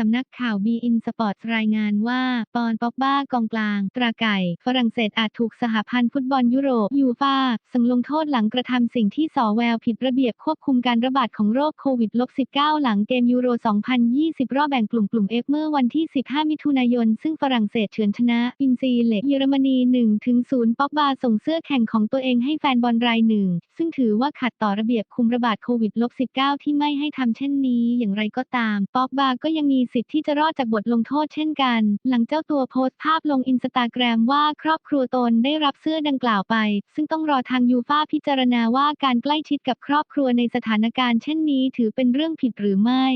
สำนักข่าวบีอินสปอร์ตรายงานว่า ปอนป็อกบ้ากองกลาง ตราไก่ ฝรั่งเศสอาจถูกสหพันธ์ฟุตบอลยุโรปยูฟาสั่งลงโทษหลังกระทำสิ่งที่สอแววผิดระเบียบควบคุมการระบาดของโรคโควิด -19 หลังเกมยูโร 2020 รอบแบ่งกลุ่มกลุ่ม F เมื่อวันที่ 15 มิถุนายน ซึ่งฝรั่งเศสเฉือนชนะอินซีเล็กเยอรมนี1-0 ป็อกบาส่งเสื้อแข่งของตัวเองให้แฟนบอลรายหนึ่ง ซึ่งถือว่าขัดต่อระเบียบคุมระบาดโควิด -19 ที่ไม่ให้ทำเช่นนี้ อย่างไรก็ตาม ป็อกบาก็ยังมีสิทธิ์ที่จะรอดจากบทลงโทษเช่นกัน หลังเจ้าตัวโพสต์ภาพลงอินสตาแกรมว่าครอบครัวตนได้รับเสื้อดังกล่าวไป ซึ่งต้องรอทางยูฟ่าพิจารณาว่าการใกล้ชิดกับครอบครัวในสถานการณ์เช่นนี้ถือเป็นเรื่องผิดหรือไม่